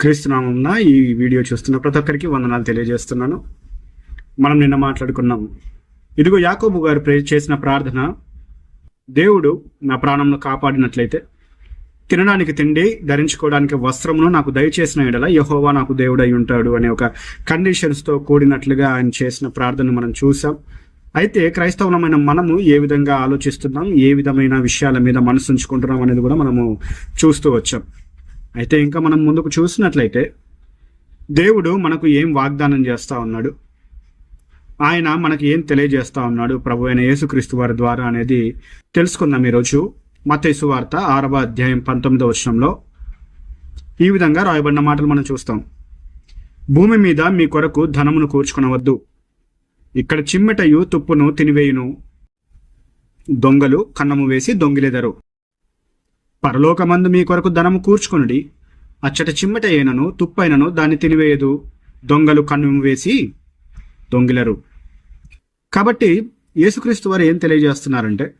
క్రీస్తునామంన ఈ వీడియో చూస్తున్న ప్రతి ఒక్కరికి వందనాలు తెలియజేస్తున్నాను. మనం నిన్న మాట్లాడుకున్నాం. ఇదిగో యాకోబు గారు ప్రే చేసిన ప్రార్థన దేవుడు నా ప్రాణంను కాపాడినట్లయితే తినడానికి తిండి ధరించుకోవడానికి వస్త్రమును నాకు దయచేసిన ఎడల యహోవా నాకు దేవుడై ఉంటాడు అనే ఒక కండిషన్స్తో కూడినట్లుగా ఆయన చేసిన ప్రార్థన మనం చూసాం అయితే క్రైస్తవులమైన మనము ఏ విధంగా ఆలోచిస్తున్నాం ఏ విధమైన విషయాల మీద మనసు ఉంచుకుంటున్నాం అనేది కూడా మనము చూస్తూ వచ్చాం. అయితే ఇంకా మనం ముందుకు చూసినట్లయితే దేవుడు మనకు ఏం వాగ్దానం చేస్తూ ఉన్నాడు? ఆయన మనకి ఏం తెలియజేస్తూ ఉన్నాడు? ప్రభు అయిన యేసుక్రీస్తు వారి ద్వారా అనేది తెలుసుకుందాం ఈరోజు మతేసు వార్త ఆరవ అధ్యాయం పంతొమ్మిదో వర్షంలో ఈ విధంగా రాయబడిన మాటలు మనం చూస్తాం. భూమి మీద మీ కొరకు ధనమును కూర్చుకునవద్దు. ఇక్కడ చిమ్మెటయు తుప్పును తినివేయును. దొంగలు కన్నము వేసి దొంగిలెదరు. పరలోకమందు మీ కొరకు ధనము కూర్చుకొనుడి. అచ్చట చిమ్మట ఏనను తుప్పైనను దాన్ని తినివేయదు. దొంగలు కన్ను వేసి దొంగిలరు. కాబట్టి యేసుక్రీస్తు వారు ఏం తెలియజేస్తున్నారంటే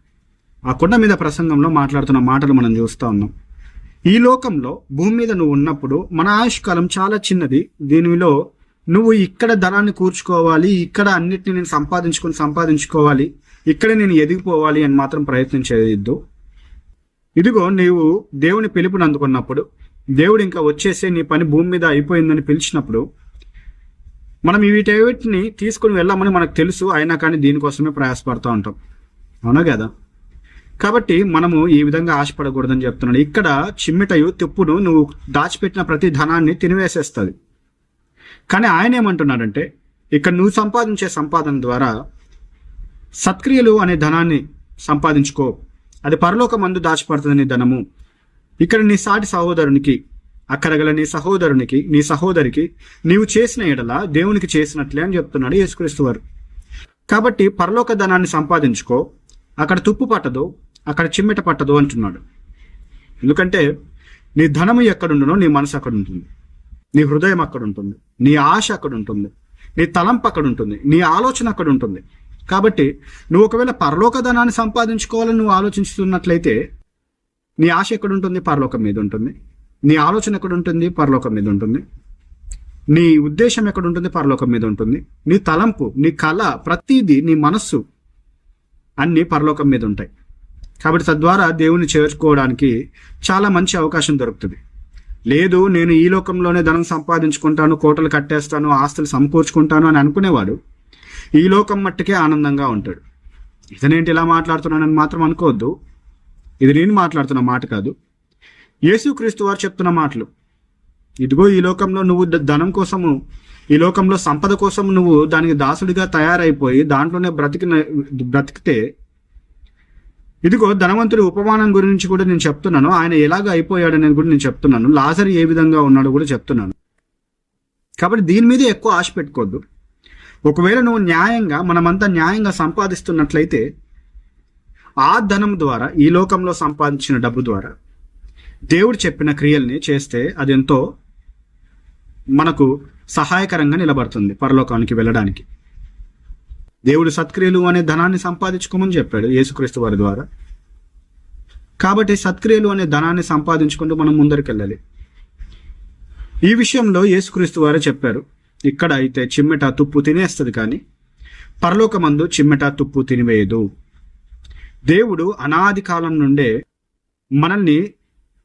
ఆ కొండ మీద ప్రసంగంలో మాట్లాడుతున్న మాటలు మనం చూస్తూ ఉన్నాం. ఈ లోకంలో భూమి మీద నువ్వు ఉన్నప్పుడు మన ఆయుష్కాలం చాలా చిన్నది. దీనిలో నువ్వు ఇక్కడ ధనాన్ని కూర్చుకోవాలి ఇక్కడ అన్నిటిని నేను సంపాదించుకొని సంపాదించుకోవాలి ఇక్కడ నేను ఎదిగిపోవాలి అని మాత్రం ప్రయత్నం చేయొద్దు. ఇదిగో నీవు దేవుని పిలుపుని అందుకున్నప్పుడు దేవుడు ఇంకా వచ్చేసే నీ పని భూమి మీద అయిపోయిందని పిలిచినప్పుడు మనం వీటిని తీసుకుని వెళ్ళామని మనకు తెలుసు అయినా కానీ దీనికోసమే ప్రయాసపడుతూ ఉంటాం. అవునా కదా? కాబట్టి మనము ఈ విధంగా ఆశపడకూడదని చెప్తున్నాడు ఇక్కడ చిమ్మిటయు తిప్పును నువ్వు దాచిపెట్టిన ప్రతి ధనాన్ని తినివేసేస్తుంది. కానీ ఆయన ఏమంటున్నాడంటే ఇక్కడ నువ్వు సంపాదించే సంపాదన ద్వారా సత్క్రియలు అనే ధనాన్ని సంపాదించుకో. అది పరలోక మందు దాచిపడుతుంది నీ ధనము. ఇక్కడ నీ సాటి సహోదరునికి అక్కడ గల నీ సహోదరునికి నీ సహోదరికి నీవు చేసిన ఎడల దేవునికి చేసినట్లే అని చెప్తున్నాడు యేసుక్రీస్తు వారు. కాబట్టి పరలోక ధనాన్ని సంపాదించుకో అక్కడ తుప్పు పట్టదు అక్కడ చిమ్మెట పట్టదు అంటున్నాడు. ఎందుకంటే నీ ధనము ఎక్కడుండునో నీ మనసు అక్కడ ఉంటుంది నీ హృదయం అక్కడ ఉంటుంది నీ ఆశ అక్కడ ఉంటుంది నీ తలంపు అక్కడ ఉంటుంది నీ ఆలోచన అక్కడ ఉంటుంది కాబట్టి నువ్వు ఒకవేళ పరలోక ధనాన్ని సంపాదించుకోవాలని నువ్వు ఆలోచిస్తున్నట్లయితే నీ ఆశ ఎక్కడ ఉంటుంది పరలోకం మీద ఉంటుంది. నీ ఆలోచన ఎక్కడ ఉంటుంది పరలోకం మీద ఉంటుంది. నీ ఉద్దేశం ఎక్కడ ఉంటుంది పరలోకం మీద ఉంటుంది. నీ తలంపు నీ కళ ప్రతిదీ నీ మనస్సు అన్నీ పరలోకం మీద ఉంటాయి. కాబట్టి తద్వారా దేవుని చేర్చుకోవడానికి చాలా మంచి అవకాశం దొరుకుతుంది. లేదు నేను ఈ లోకంలోనే ధనం సంపాదించుకుంటాను కోటలు కట్టేస్తాను ఆస్తులు సమకూర్చుకుంటాను అని అనుకునేవాడు ఈ లోకం మట్టుకే ఆనందంగా ఉంటాడు. ఇతనేంటి ఇలా మాట్లాడుతున్నానని మాత్రం అనుకోవద్దు. ఇది నేను మాట్లాడుతున్న మాట కాదు. యేసుక్రీస్తు వారు చెప్తున్న మాటలు. ఇదిగో ఈ లోకంలో నువ్వు ధనం కోసము ఈ లోకంలో సంపద కోసం నువ్వు దానికి దాసుడిగా తయారైపోయి దాంట్లోనే బ్రతికిన బ్రతికితే ఇదిగో ధనవంతుడి ఉపమానం గురించి కూడా నేను చెప్తున్నాను. ఆయన ఎలాగ అయిపోయాడనేది కూడా నేను చెప్తున్నాను. లాజర్ ఏ విధంగా ఉన్నాడో కూడా చెప్తున్నాను. కాబట్టి దీని మీద ఎక్కువ ఆశ పెట్టుకోవద్దు. ఒకవేళ నువ్వు న్యాయంగా మనమంతా న్యాయంగా సంపాదిస్తున్నట్లయితే ఆ ధనం ద్వారా ఈ లోకంలో సంపాదించిన డబ్బు ద్వారా దేవుడు చెప్పిన క్రియల్ని చేస్తే అది ఎంతో మనకు సహాయకరంగా నిలబడుతుంది పరలోకానికి వెళ్ళడానికి. దేవుడు సత్క్రియలు అనే ధనాన్ని సంపాదించుకోమని చెప్పాడు యేసుక్రీస్తు వారి ద్వారా. కాబట్టి సత్క్రియలు అనే ధనాన్ని సంపాదించుకుంటూ మనం ముందరికి ఈ విషయంలో యేసుక్రీస్తు వారే చెప్పారు ఇక్కడ అయితే చిమ్మెట తుప్పు తినేస్తుంది కానీ పరలోకమందు చిమ్మెట తుప్పు తినివేయదు. దేవుడు అనాది కాలం నుండే మనల్ని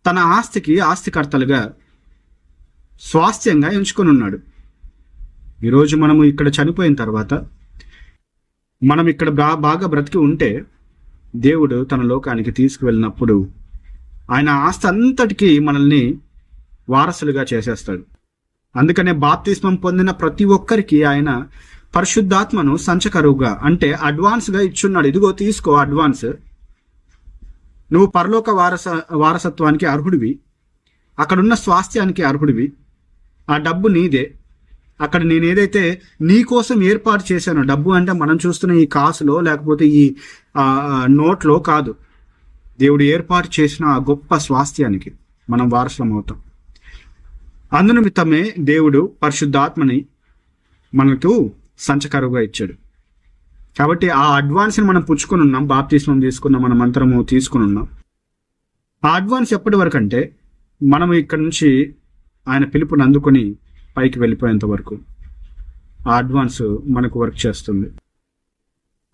తన ఆస్తికి ఆస్తికర్తలుగా స్వాస్థ్యంగా ఎంచుకొని ఉన్నాడు ఈరోజు మనము ఇక్కడ చనిపోయిన తర్వాత మనం ఇక్కడ బా బాగా బ్రతికి ఉంటే దేవుడు తన లోకానికి తీసుకువెళ్ళినప్పుడు ఆయన ఆస్తి అంతటికీ మనల్ని వారసులుగా చేసేస్తాడు. అందుకనే బాప్తిస్మం పొందిన ప్రతి ఒక్కరికి ఆయన పరిశుద్ధాత్మను సంచకరువుగా. అంటే అడ్వాన్స్గా ఇచ్చున్నాడు. ఇదిగో తీసుకో అడ్వాన్స్. నువ్వు పరలోక వారస వారసత్వానికి అర్హుడివి. అక్కడున్న స్వాస్థ్యానికి అర్హుడివి. ఆ డబ్బు నీదే. అక్కడ నేను ఏదైతే నీ కోసం ఏర్పాటు చేశానో డబ్బు అంటే మనం చూస్తున్న ఈ కాసులో లేకపోతే ఈ నోట్లో కాదు. దేవుడు ఏర్పాటు చేసిన ఆ గొప్ప స్వాస్థ్యానికి మనం వారసులం అవుతాం. అందునిమిత్తమే దేవుడు పరిశుద్ధాత్మని మనకు సంచకరువుగా ఇచ్చాడు. కాబట్టి ఆ అడ్వాన్స్ని మనం పుచ్చుకొని ఉన్నాం బాప్తిస్మం తీసుకున్నాం మనం మంత్రము తీసుకుని ఉన్నాం. ఆ అడ్వాన్స్ ఎప్పటి వరకు అంటే మనం ఇక్కడ నుంచి ఆయన పిలుపుని అందుకొని పైకి వెళ్ళిపోయేంత వరకు ఆ అడ్వాన్స్ మనకు వర్క్ చేస్తుంది.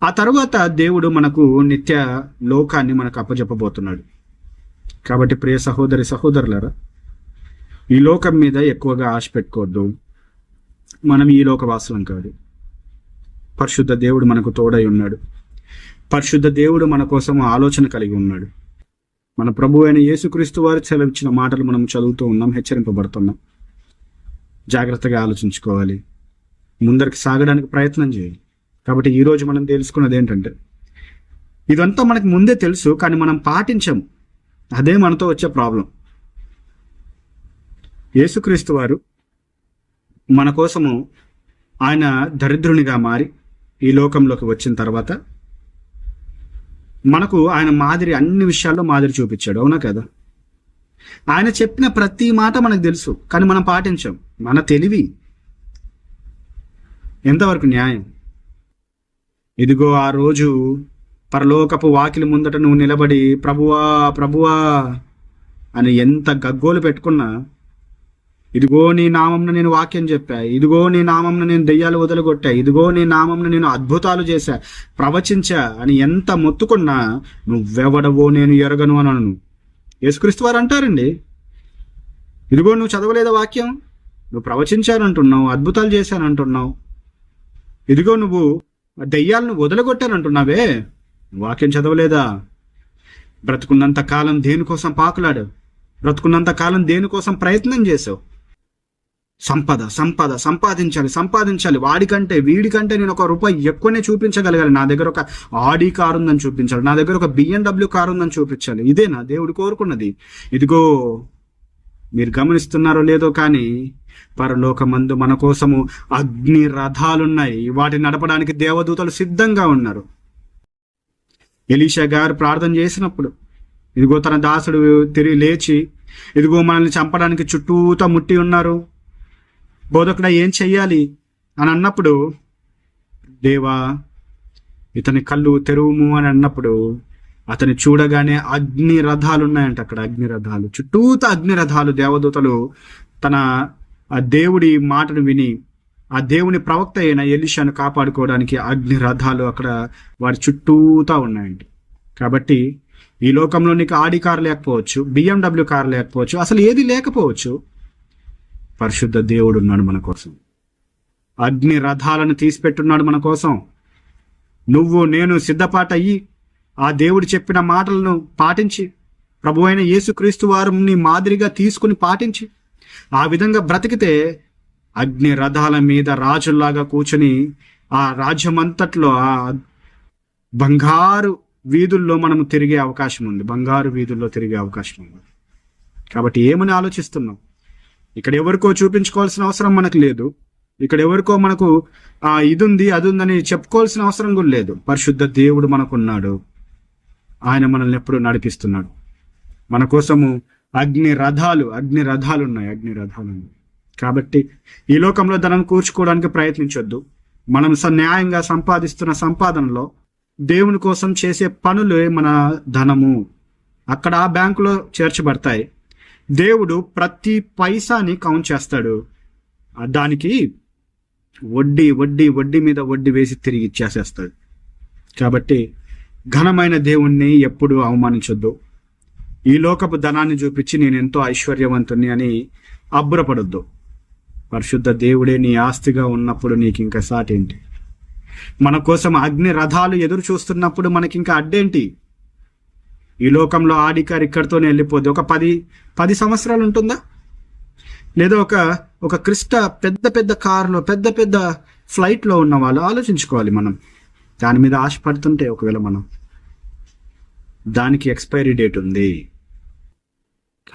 ఆ తర్వాత దేవుడు మనకు నిత్య లోకాన్ని మనకు అప్పజెప్పబోతున్నాడు. కాబట్టి ప్రియ సహోదరి సహోదరులరా ఈ లోకం మీద ఎక్కువగా ఆశ పెట్టుకోవద్దు. మనం ఈ లోకవాసులం కాదు. పరిశుద్ధ దేవుడు మనకు తోడై ఉన్నాడు. పరిశుద్ధ దేవుడు మన కోసం ఆలోచన కలిగి ఉన్నాడు. మన ప్రభు అయిన యేసుక్రీస్తు వారు సెలవిచ్చిన మాటలు మనం చదువుతూ ఉన్నాం హెచ్చరింపబడుతున్నాం. జాగ్రత్తగా ఆలోచించుకోవాలి. ముందరికి సాగడానికి ప్రయత్నం చేయాలి కాబట్టి ఈరోజు మనం తెలుసుకున్నది ఏంటంటే ఇదంతా మనకు ముందే తెలుసు కానీ మనం పాటించము. అదే మనతో వచ్చే ప్రాబ్లం. యేసుక్రీస్తు వారు మన కోసము ఆయన దరిద్రునిగా మారి ఈ లోకంలోకి వచ్చిన తర్వాత మనకు ఆయన మాదిరి అన్ని విషయాల్లో మాదిరి చూపించాడు. అవునా కదా? ఆయన చెప్పిన ప్రతి మాట మనకు తెలుసు కానీ మనం పాటించాం. మన తెలివి ఎంతవరకు న్యాయం? ఇదిగో ఆ రోజు పరలోకపు వాకిలి ముందట నువ్వు నిలబడి ప్రభువా ప్రభువా అని ఎంత గగ్గోలు పెట్టుకున్నా ఇదిగో నీ నామంను నేను వాక్యం చెప్పా. ఇదిగో నీ నామంను నేను దెయ్యాలు వదలగొట్టా. ఇదిగో నీ నామంను నేను అద్భుతాలు చేశా. ప్రవచించా అని ఎంత మొత్తుకున్నా నువ్వెవడవో నేను ఎరగను అనను. యేసుక్రీస్తు వారు అంటారండి. ఇదిగో నువ్వు చదవలేదా వాక్యం? నువ్వు ప్రవచించానంటున్నావు అద్భుతాలు చేశానంటున్నావు. ఇదిగో నువ్వు దెయ్యాలను వదలగొట్టానంటున్నావే. వాక్యం చదవలేదా? బ్రతుకున్నంత కాలం దేనికోసం పాకులాడు బ్రతుకున్నంత కాలం దేనికోసం ప్రయత్నం చేసావు సంపద సంపద సంపాదించాలి సంపాదించాలి. వాడికంటే వీడికంటే నేను ఒక రూపాయి ఎక్కువనే చూపించగలగాలి. నా దగ్గర ఒక ఆడి కారు ఉందని చూపించాలి. నా దగ్గర ఒక బిఎండబ్ల్యూ కారు ఉందని చూపించాలి. ఇదే నా దేవుడు కోరుకున్నది. ఇదిగో మీరు గమనిస్తున్నారో లేదో కానీ పరలోకమందు మన కోసము అగ్ని రథాలున్నాయి. వాటిని నడపడానికి దేవదూతలు సిద్ధంగా ఉన్నారు. ఎలీషా గారు ప్రార్థన చేసినప్పుడు ఇదిగో తన దాసుడు తిరిగి లేచి ఇదిగో మనల్ని చంపడానికి చుట్టూతా ముట్టి ఉన్నారు. బోధకుడ ఏం చెయ్యాలి? అని అన్నప్పుడు దేవా ఇతని కళ్ళు తెరువుము అని అన్నప్పుడు అతని చూడగానే అగ్ని రథాలు ఉన్నాయంట అక్కడ అగ్ని రథాలు. చుట్టూత అగ్ని రథాలు. దేవదూతలు తన ఆ దేవుడి మాటను విని ఆ దేవుని ప్రవక్త అయిన ఎలిషాను కాపాడుకోవడానికి అగ్ని రథాలు అక్కడ వారి చుట్టూతా ఉన్నాయండి కాబట్టి ఈ లోకంలో నీకు ఆడి కారు లేకపోవచ్చు బిఎండబ్ల్యూ కారు లేకపోవచ్చు అసలు ఏది లేకపోవచ్చు. పరిశుద్ధ దేవుడు ఉన్నాడు మన కోసం. అగ్ని రథాలను తీసిపెట్టున్నాడు మన కోసం. నువ్వు నేను సిద్ధపాట అయ్యి ఆ దేవుడు చెప్పిన మాటలను పాటించి ప్రభు అయిన యేసుక్రీస్తు వారిని మాదిరిగా తీసుకుని పాటించి ఆ విధంగా బ్రతికితే అగ్ని రథాల మీద రాజుల్లాగా కూర్చుని ఆ రాజ్యమంతట్లో ఆ బంగారు వీధుల్లో మనం తిరిగే అవకాశం ఉంది. బంగారు వీధుల్లో తిరిగే అవకాశం ఉంది. కాబట్టి ఏమని ఆలోచిస్తున్నాం ఇక్కడ ఎవరికో చూపించుకోవాల్సిన అవసరం మనకు లేదు. ఇక్కడ ఎవరికో మనకు ఆ ఇది ఉంది అది ఉందని చెప్పుకోవాల్సిన అవసరం కూడా లేదు. పరిశుద్ధ దేవుడు మనకున్నాడు. ఆయన మనల్ని ఎప్పుడు నడిపిస్తున్నాడు. మన కోసము అగ్ని రథాలు అగ్ని రథాలు ఉన్నాయి అగ్ని రథాలు ఉన్నాయి. కాబట్టి ఈ లోకంలో ధనం కూర్చుకోవడానికి ప్రయత్నించొద్దు. మనం స- న్యాయంగా సంపాదిస్తున్న సంపాదనలో దేవుని కోసం చేసే పనులే మన ధనము. అక్కడ ఆ బ్యాంకులో చేర్చబడతాయి. దేవుడు ప్రతి పైసాని కౌంట్ చేస్తాడు. దానికి వడ్డీ వడ్డీ వడ్డీ మీద వడ్డీ వేసి తిరిగి ఇచ్చేసేస్తాడు. కాబట్టి ఘనమైన దేవుణ్ణి ఎప్పుడు అవమానించొద్దు. ఈ లోకపు ధనాన్ని చూపించి నేను ఎంతో ఐశ్వర్యవంతుని అని అబ్బురపడొద్దు. పరిశుద్ధ దేవుడే నీ ఆస్తిగా ఉన్నప్పుడు నీకు ఇంకా సాటేంటి? మన కోసం అగ్ని రథాలు ఎదురు చూస్తున్నప్పుడు మనకింకా అడ్డేంటి? ఈ లోకంలో ఆడికారు ఇక్కడితోనే వెళ్ళిపోద్ది. ఒక పది పది సంవత్సరాలు ఉంటుందా? లేదా ఒక ఒక క్రిస్ట పెద్ద పెద్ద కారులో పెద్ద పెద్ద ఫ్లైట్లో ఉన్న వాళ్ళు ఆలోచించుకోవాలి మనం. దాని మీద ఆశపడుతుంటే ఒకవేళ మనం దానికి ఎక్స్పైరీ డేట్ ఉంది.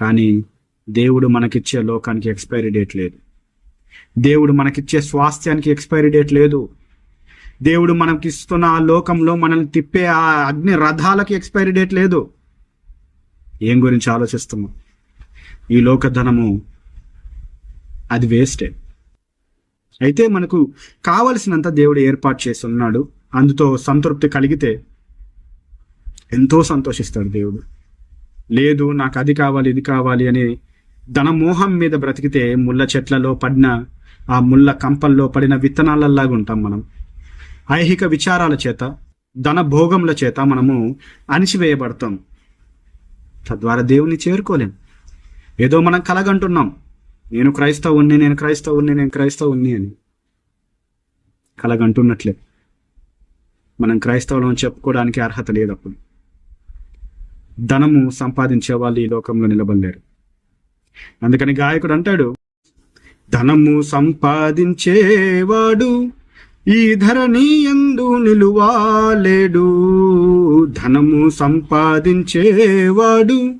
కానీ దేవుడు మనకిచ్చే లోకానికి ఎక్స్పైరీ డేట్ లేదు. దేవుడు మనకిచ్చే స్వాస్థ్యానికి ఎక్స్పైరీ డేట్ లేదు. దేవుడు మనకి ఇస్తున్న ఆ లోకంలో మనల్ని తిప్పే ఆ అగ్ని రథాలకి ఎక్స్పైరీ డేట్ లేదు. ఏం గురించి ఆలోచిస్తున్నాం ఈ లోకధనము అది వేస్టే అయితే మనకు కావలసినంత దేవుడు ఏర్పాటు చేసి ఉన్నాడు. అందుతో సంతృప్తి కలిగితే ఎంతో సంతోషిస్తాడు దేవుడు. లేదు నాకు అది కావాలి ఇది కావాలి అని ధనమోహం మీద బ్రతికితే ముళ్ళ చెట్లలో పడిన ఆ ముళ్ళ కంపల్లో పడిన విత్తనాలలాగా ఉంటాం మనం. ఐహిక విచారాల చేత ధన భోగముల చేత మనము అణిచివేయబడతాం. తద్వారా దేవుని చేరుకోలేం. ఏదో మనం కలగంటున్నాం. నేను క్రైస్తవుణ్ణి నేను క్రైస్తవుణ్ణి నేను క్రైస్తవుణ్ణి అని. కలగంటున్నట్లే. మనం క్రైస్తవులను చెప్పుకోవడానికి అర్హత లేదు అప్పుడు. ధనము సంపాదించే వాళ్ళు ఈ లోకంలో నిలబడలేరు. అందుకని గాయకుడు అంటాడు ధనము సంపాదించేవాడు ఈ ధరణి ఎందు నిలువాలేడు. ధనము సంపాదించేవాడు.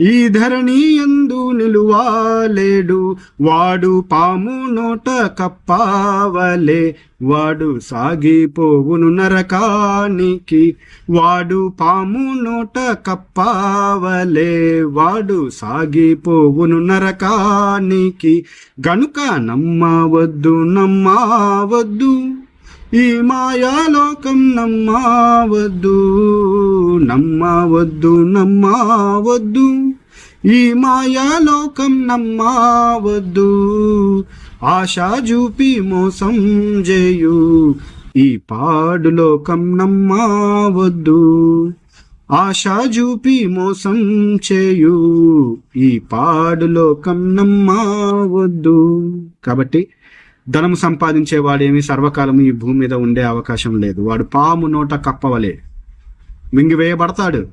ఈ ధరణి ఎందు నిలువాలేడు వాడు పాము నోట కప్పావలే వాడు సాగిపోవును నరకానికి వాడు పాము నోట కప్పావలే వాడు సాగిపోవును నరకానికి. గనుక నమ్మవద్దు నమ్మవద్దు. ఈ మాయాలోకం నమ్మవద్దు నమ్మవద్దు నమ్మవద్దు. ఈ మాయాలోకం నమ్మవద్దు ఆశా చూపి మోసం చేయు ఈ పాడు లోకం నమ్మవద్దు ఆశా చూపి మోసం చేయు. ఈ పాడు లోకం నమ్మవద్దు. కాబట్టి ధనం సంపాదించే సర్వకాలము ఈ భూమి మీద ఉండే అవకాశం లేదు. వాడు పాము నోట కప్పవలే. మింగివేయబడతాడు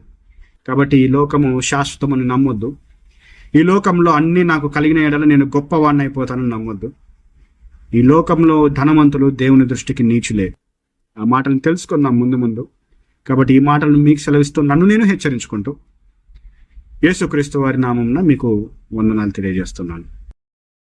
కాబట్టి ఈ లోకము శాశ్వతమని నమ్మొద్దు. ఈ లోకంలో అన్ని నాకు కలిగిన ఎడల నేను గొప్పవాడిని అయిపోతానని నమ్మొద్దు. ఈ లోకంలో ధనవంతులు దేవుని దృష్టికి నీచులే. ఆ మాటలను తెలుసుకుందాం ముందు ముందు. కాబట్టి ఈ మాటలను మీకు సెలవిస్తూ నన్ను నేను హెచ్చరించుకుంటూ యేసుక్రీస్తు వారి నామంన మీకు వందనాలు తెలియజేస్తున్నాను.